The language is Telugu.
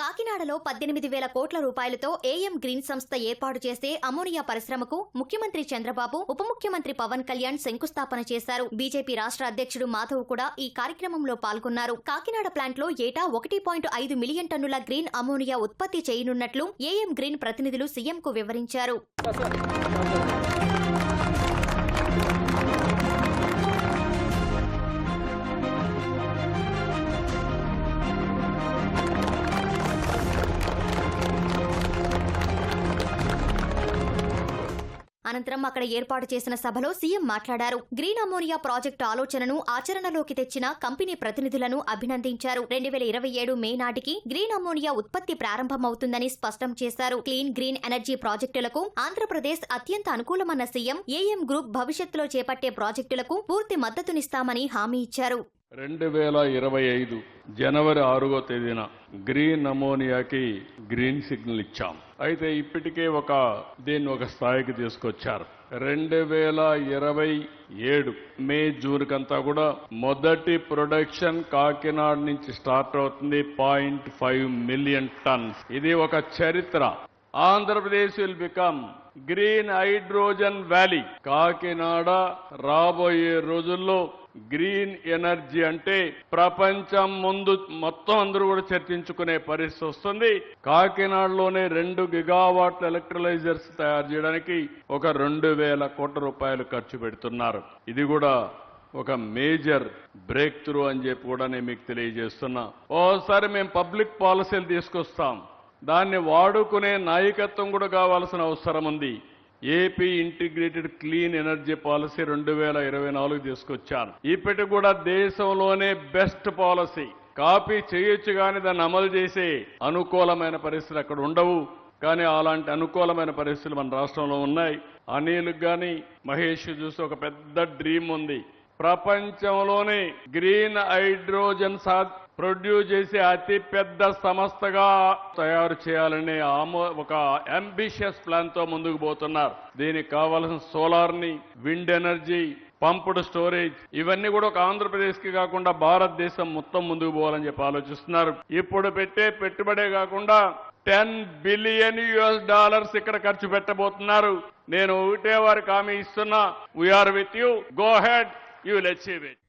కాకినాడలో పద్దెనిమిది వేల కోట్ల రూపాయలతో ఏఎం గ్రీన్ సంస్థ ఏర్పాటు చేసే అమోనియా పరిశ్రమకు ముఖ్యమంత్రి చంద్రబాబు ఉప ముఖ్యమంత్రి పవన్ కళ్యాణ్ శంకుస్థాపన చేశారు. బీజేపీ రాష్ట్ర అధ్యక్షుడు మాధవ్ కూడా ఈ కార్యక్రమంలో పాల్గొన్నారు. కాకినాడ ప్లాంట్లో ఏటా ఒకటి పాయింట్ ఐదు మిలియన్ టన్నుల గ్రీన్ అమోనియా ఉత్పత్తి చేయనున్నట్లు ఏఎం గ్రీన్ ప్రతినిధులు సీఎంకు వివరించారు. అనంతరం అక్కడ ఏర్పాటు చేసిన సభలో సీఎం మాట్లాడారు. గ్రీన్ అమోనియా ప్రాజెక్టు ఆలోచనను ఆచరణలోకి తెచ్చిన కంపెనీ ప్రతినిధులను అభినందించారు. రెండు వేల ఇరవై ఏడు మే నాటికి గ్రీన్ అమోనియా ఉత్పత్తి ప్రారంభమవుతుందని స్పష్టం చేశారు. క్లీన్ గ్రీన్ ఎనర్జీ ప్రాజెక్టులకు ఆంధ్రప్రదేశ్ అత్యంత అనుకూలమన్న సీఎం ఏఎం గ్రూప్ భవిష్యత్తులో చేపట్టే ప్రాజెక్టులకు పూర్తి మద్దతునిస్తామని హామీ ఇచ్చారు. రెండు వేల ఇరవై ఐదు జనవరి ఆరుగో తేదీన గ్రీన్ అమోనియాకి గ్రీన్ సిగ్నల్ ఇచ్చాం. అయితే ఇప్పటికే ఒక దీన్ని ఒక స్థాయికి తీసుకొచ్చారు. రెండు వేల ఇరవై ఏడు మే జూన్ కంతా కూడా మొదటి ప్రొడక్షన్ కాకినాడ నుంచి స్టార్ట్ అవుతుంది పాయింట్ ఫైవ్ మిలియన్ టన్స్. ఇది ఒక చరిత్ర. Andhra Pradesh will become green hydrogen valley. Kakinada రాబోయే రోజుల్లో గ్రీన్ ఎనర్జీ అంటే ప్రపంచం ముందు మొత్తం అందరూ కూడా చర్చించుకునే పరిస్థితి వస్తుంది. కాకినాడలోనే రెండు గిగావాట్ల ఎలక్ట్రలైజర్స్ తయారు చేయడానికి ఒక రెండు వేల కోట్ల రూపాయలు ఖర్చు పెడుతున్నారు. ఇది కూడా ఒక మేజర్ బ్రేక్ త్రూ అని చెప్పి కూడా నేను మీకు తెలియజేస్తున్నా. ఓసారి మేము పబ్లిక్ పాలసీలు తీసుకొస్తాం. దాన్ని వాడుకునే నాయకత్వం కూడా కావాల్సిన అవసరం ఉంది. A P integrated clean energy policy రెండు వేల ఇరవై నాలుగు తీసుకొచ్చాను. ఇప్పటి కూడా దేశంలోనే బెస్ట్ పాలసీ కాపీ చేయొచ్చు కానీ దాన్ని అమలు చేసే అనుకూలమైన పరిస్థితులు అక్కడ ఉండవు. కానీ అలాంటి అనుకూలమైన పరిస్థితులు మన రాష్ట్రంలో ఉన్నాయి. అనిల్ గాని మహేష్ చూసి ఒక పెద్ద డ్రీమ్ ఉంది. ప్రపంచంలోనే గ్రీన్ హైడ్రోజన్ సా ప్రొడ్యూస్ చేసే అతి పెద్ద సంస్థగా తయారు చేయాలనే ఆమో ఒక అంబిషియస్ ప్లాన్తో ముందుకు పోతున్నారు. దీనికి కావాల్సిన సోలార్ని విండ్ ఎనర్జీ పంప్డ్ స్టోరేజ్ ఇవన్నీ కూడా ఒక ఆంధ్రప్రదేశ్కి కాకుండా భారతదేశం మొత్తం ముందుకు పోవాలని చెప్పి ఆలోచిస్తున్నారు. ఇప్పుడు పెట్టే పెట్టుబడే కాకుండా టెన్ బిలియన్ యుఎస్ డాలర్స్ ఇక్కడ ఖర్చు పెట్టబోతున్నారు. నేను ఒకటే వారికి హామీ ఇస్తున్నా. We're with you go ahead you will achieve it